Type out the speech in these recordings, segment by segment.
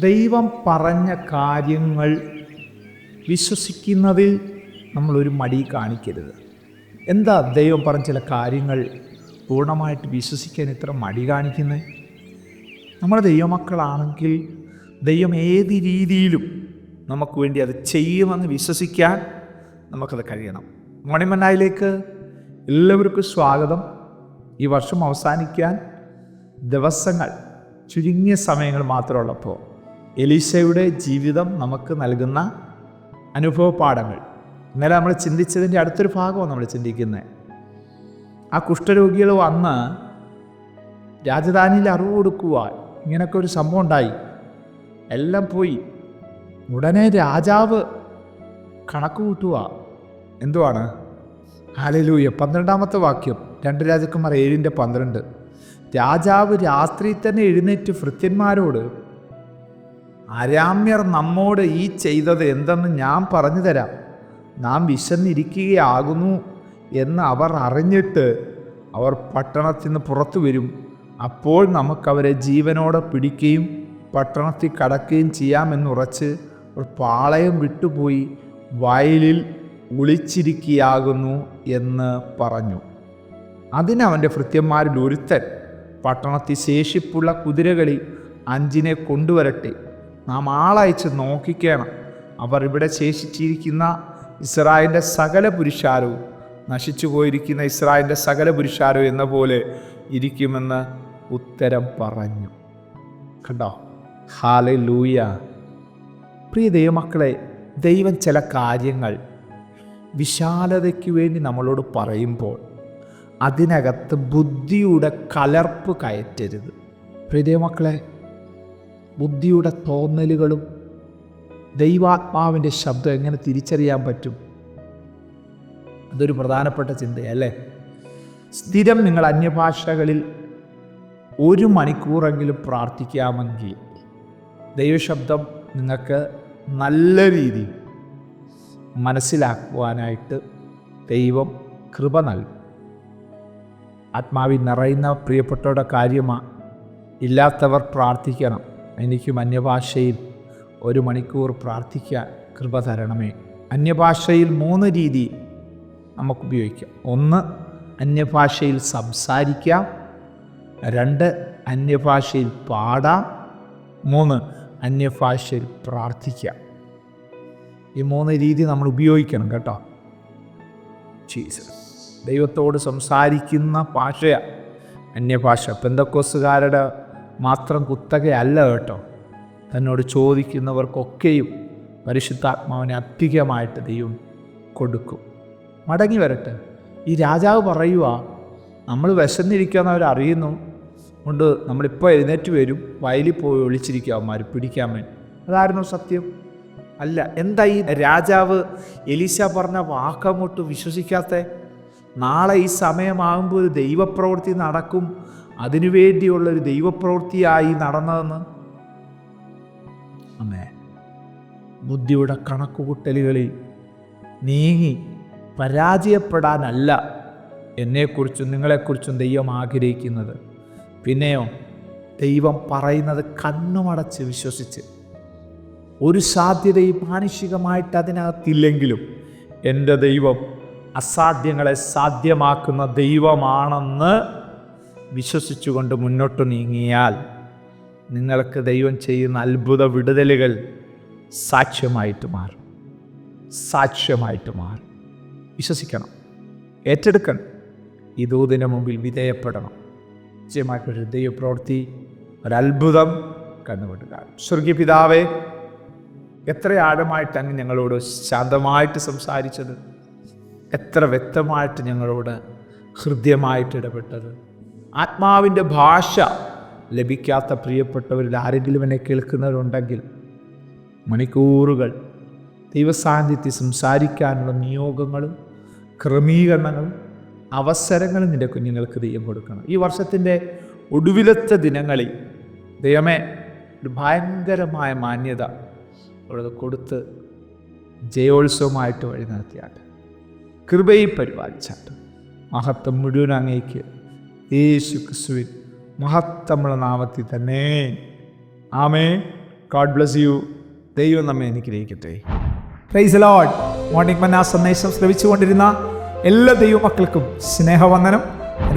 ദൈവം പറഞ്ഞ കാര്യങ്ങൾ വിശ്വസിക്കുന്നതിൽ നമ്മളൊരു മടി കാണിക്കരുത്. എന്താ ദൈവം പറഞ്ഞ ചില കാര്യങ്ങൾ പൂർണമായിട്ട് വിശ്വസിക്കാൻ ഇത്ര മടി കാണിക്കുന്നത് നമ്മുടെ ദൈവമക്കളാണെങ്കിൽ ദൈവം ഏത് രീതിയിലും നമുക്ക് വേണ്ടി അത് ചെയ്യുമെന്ന് വിശ്വസിക്കാൻ നമുക്കത് കഴിയണം. മണിമന്നായിലേക്ക് എല്ലാവർക്കും സ്വാഗതം. ഈ വർഷം അവസാനിക്കാൻ ദിവസങ്ങൾ ചുരുങ്ങിയ സമയങ്ങൾ മാത്രമുള്ളപ്പോൾ എലീശയുടെ ജീവിതം നമുക്ക് നൽകുന്ന അനുഭവ പാഠങ്ങൾ ഇന്നലെ നമ്മൾ ചിന്തിച്ചതിന്റെ അടുത്തൊരു ഭാഗമാണ് നമ്മൾ ചിന്തിക്കുന്നത്. ആ കുഷ്ഠരോഗികൾ വന്ന് രാജധാനിയിൽ അറിവ് കൊടുക്കുക ഇങ്ങനൊക്കെ ഒരു സംഭവം ഉണ്ടായി. എല്ലാം പോയി. ഉടനെ രാജാവ് കണക്ക് കൂട്ടുക എന്തുവാണ്? ഹാലലൂയ പന്ത്രണ്ടാമത്തെ വാക്യം. രണ്ട് രാജാക്കന്മാർ ഏഴിന്റെ പന്ത്രണ്ട്. രാജാവ് രാത്രി തന്നെ എഴുന്നേറ്റ് ഭൃത്യന്മാരോട് അരാമ്യർ നമ്മോട് ഈ ചെയ്തത് എന്തെന്ന് ഞാൻ പറഞ്ഞു തരാം നാം വിശന്നിരിക്കുകയാകുന്നു എന്ന് അവർ അറിഞ്ഞിട്ട് അവർ പട്ടണത്തിൽ നിന്ന് പുറത്തു വരും. അപ്പോൾ നമുക്കവരെ ജീവനോടെ പിടിക്കുകയും പട്ടണത്തിൽ കടക്കുകയും ചെയ്യാമെന്നുറച്ച് അവർ പാളയം വിട്ടുപോയി വയലിൽ ഒളിച്ചിരിക്കുകയാകുന്നു എന്ന് പറഞ്ഞു. അതിന് അവന്റെ ഭൃത്യന്മാരിൽ ഒരുത്തൻ പട്ടണത്തിൽ ശേഷിപ്പുള്ള കുതിരകളി അഞ്ചിനെ കൊണ്ടുവരട്ടെ. നാം ആളയച്ച് നോക്കിക്കണം. അവർ ഇവിടെ ശേഷിച്ചിരിക്കുന്ന ഇസ്രായേലിന്റെ സകല പുരുഷാരവും നശിച്ചു പോയിരിക്കുന്ന ഇസ്രായേലിന്റെ സകല പുരുഷാരവും എന്ന പോലെ ഇരിക്കുമെന്ന് ഉത്തരം പറഞ്ഞു. കണ്ടോ? ഹാലെ ലൂയ പ്രിയ ദൈവമക്കളെ ദൈവം ചില കാര്യങ്ങൾ വിശാലതയ്ക്ക് വേണ്ടി നമ്മളോട് പറയുമ്പോൾ അതിനകത്ത് ബുദ്ധിയുടെ കലർപ്പ് കയറ്റരുത്. പ്രിയ ദൈവമക്കളെ ബുദ്ധിയുടെ തോന്നലുകളും ദൈവാത്മാവിന്റെ ശബ്ദം എങ്ങനെ തിരിച്ചറിയാൻ പറ്റും? അതൊരു പ്രധാനപ്പെട്ട ചിന്തയല്ലേ സ്ഥിരം നിങ്ങൾ അന്യഭാഷകളിൽ ഒരു മണിക്കൂറെങ്കിലും പ്രാർത്ഥിക്കാമെങ്കിൽ ദൈവശബ്ദം നിങ്ങൾക്ക് നല്ല രീതിയിൽ മനസ്സിലാക്കുവാനായിട്ട് ദൈവം കൃപ നൽകും. ആത്മാവിൽ നിറയുന്ന പ്രിയപ്പെട്ടവരുടെ കാര്യമാണ് ഇല്ലാത്തവർ പ്രാർത്ഥിക്കണം. എനിക്കും അന്യഭാഷയിൽ ഒരു മണിക്കൂർ പ്രാർത്ഥിക്കാൻ കൃപ തരണമേ. അന്യഭാഷയിൽ മൂന്ന് രീതി നമുക്ക് ഉപയോഗിക്കാം ഒന്ന് അന്യഭാഷയിൽ സംസാരിക്കാം. രണ്ട് അന്യഭാഷയിൽ പാടാം. മൂന്ന് അന്യഭാഷയിൽ പ്രാർത്ഥിക്കാം. ഈ മൂന്ന് രീതി നമ്മൾ ഉപയോഗിക്കണം കേട്ടോ. ജീസസ്. ദൈവത്തോട് സംസാരിക്കുന്ന ഭാഷയാണ് അന്യഭാഷ. പെന്തക്കോസുകാരുടെ മാത്രം കുത്തകയല്ല കേട്ടോ. തന്നോട് ചോദിക്കുന്നവർക്കൊക്കെയും പരിശുദ്ധാത്മാവിനെ അധികമായിട്ട് ദൈവം കൊടുക്കും. മടങ്ങി വരട്ടെ. ഈ രാജാവ് പറയുക നമ്മൾ വിശന്നിരിക്കുകയെന്ന് അവർ അറിയുന്നു. കൊണ്ട് നമ്മളിപ്പോൾ എഴുന്നേറ്റ് വരും. വയലിൽ പോയി ഒളിച്ചിരിക്കുക അവന്മാർ പിടിക്കാൻ വേണ്ടി. അതായിരുന്നു സത്യം. അല്ല എന്താ ഈ രാജാവ് എലീശ പറഞ്ഞ വാക്കങ്ങോട്ട് വിശ്വസിക്കാത്ത? നാളെ ഈ സമയമാകുമ്പോൾ ഒരു ദൈവപ്രവൃത്തി നടക്കും. അതിനുവേണ്ടിയുള്ള ഒരു ദൈവപ്രവൃത്തിയായി നടന്നതെന്ന്? അമ്മേ ബുദ്ധിയുടെ കണക്കുകൂട്ടലുകളിൽ നീങ്ങി പരാജയപ്പെടാനല്ല എന്നെക്കുറിച്ചും നിങ്ങളെക്കുറിച്ചും ദൈവം ആഗ്രഹിക്കുന്നത്. പിന്നെയോ ദൈവം പറയുന്നത് കണ്ണുമടച്ച് വിശ്വസിച്ച്. ഒരു സാധ്യതയും മാനുഷികമായിട്ട് അതിനകത്തില്ലെങ്കിലും എന്റെ ദൈവം അസാധ്യങ്ങളെ സാധ്യമാക്കുന്ന ദൈവമാണെന്ന് വിശ്വസിച്ചുകൊണ്ട് മുന്നോട്ട് നീങ്ങിയാൽ നിങ്ങൾക്ക് ദൈവം ചെയ്യുന്ന അത്ഭുത വിടുതലുകൾ സാക്ഷ്യമായിട്ട് മാറും. സാക്ഷ്യമായിട്ട് മാറും. വിശ്വസിക്കണം. ഏറ്റെടുക്കണം. ഈ ദൂതിന്റെ മുമ്പിൽ വിധേയപ്പെടണം. നിശ്ചയമായിട്ടൊരു ദൈവപ്രവൃത്തി ഒരത്ഭുതം കണ്ടുപിടുക കാണും സ്വർഗീയ പിതാവേ എത്ര ആഴമായിട്ടാണ് ഞങ്ങളോട് ശാന്തമായിട്ട് സംസാരിച്ചത്. എത്ര വ്യക്തമായിട്ട് ഞങ്ങളോട് ഹൃദ്യമായിട്ട് ഇടപെട്ടത്. ആത്മാവിന്റെ ഭാഷ ലഭിക്കാത്ത പ്രിയപ്പെട്ടവരിൽ ആരെങ്കിലും എന്നെ കേൾക്കുന്നവരുണ്ടെങ്കിൽ മണിക്കൂറുകൾ ദൈവസാന്നിധ്യത്തിൽ സംസാരിക്കാനുള്ള നിയോഗങ്ങളും ക്രമീകരണങ്ങളും അവസരങ്ങളും നിന്റെ കുഞ്ഞുങ്ങൾക്ക് ദൈവം കൊടുക്കണം. ഈ വർഷത്തിന്റെ ഒടുവിലത്തെ ദിനങ്ങളിൽ ദൈവമേ ഒരു ഭയങ്കരമായ മാന്യത അവിടെ കൊടുത്ത് ജയോത്സവമായിട്ട് വഴി നടത്തിയാട്ട്. കൃപയിൽ പരിപാലിച്ചാട്ട്. മഹത്വം മുഴുവൻ അങ്ങേക്ക് യേശു ക്രിസ്തുവിൻ മഹത്വമുള്ള നാമത്തിൽ തന്നെ. ആമേ ഗോഡ് ബ്ലസ് യു ദൈവം നമ്മെ അനുഗ്രഹിക്കട്ടെ. പ്രൈസ് ലോഡ് മോർണിംഗ് മന്ന സന്ദേശം ശ്രവിച്ചുകൊണ്ടിരുന്ന എല്ലാ ദൈവമക്കൾക്കും സ്നേഹവന്ദനം.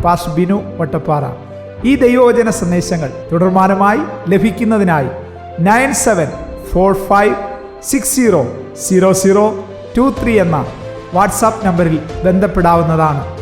പാസ് ബിനു വട്ടപ്പാറ. ഈ ദൈവവചന സന്ദേശങ്ങൾ തുടർമാനമായി ലഭിക്കുന്നതിനായി nine seven four five six zero zero zero two three എന്ന വാട്സാപ്പ് നമ്പറിൽ ബന്ധപ്പെടാവുന്നതാണ്.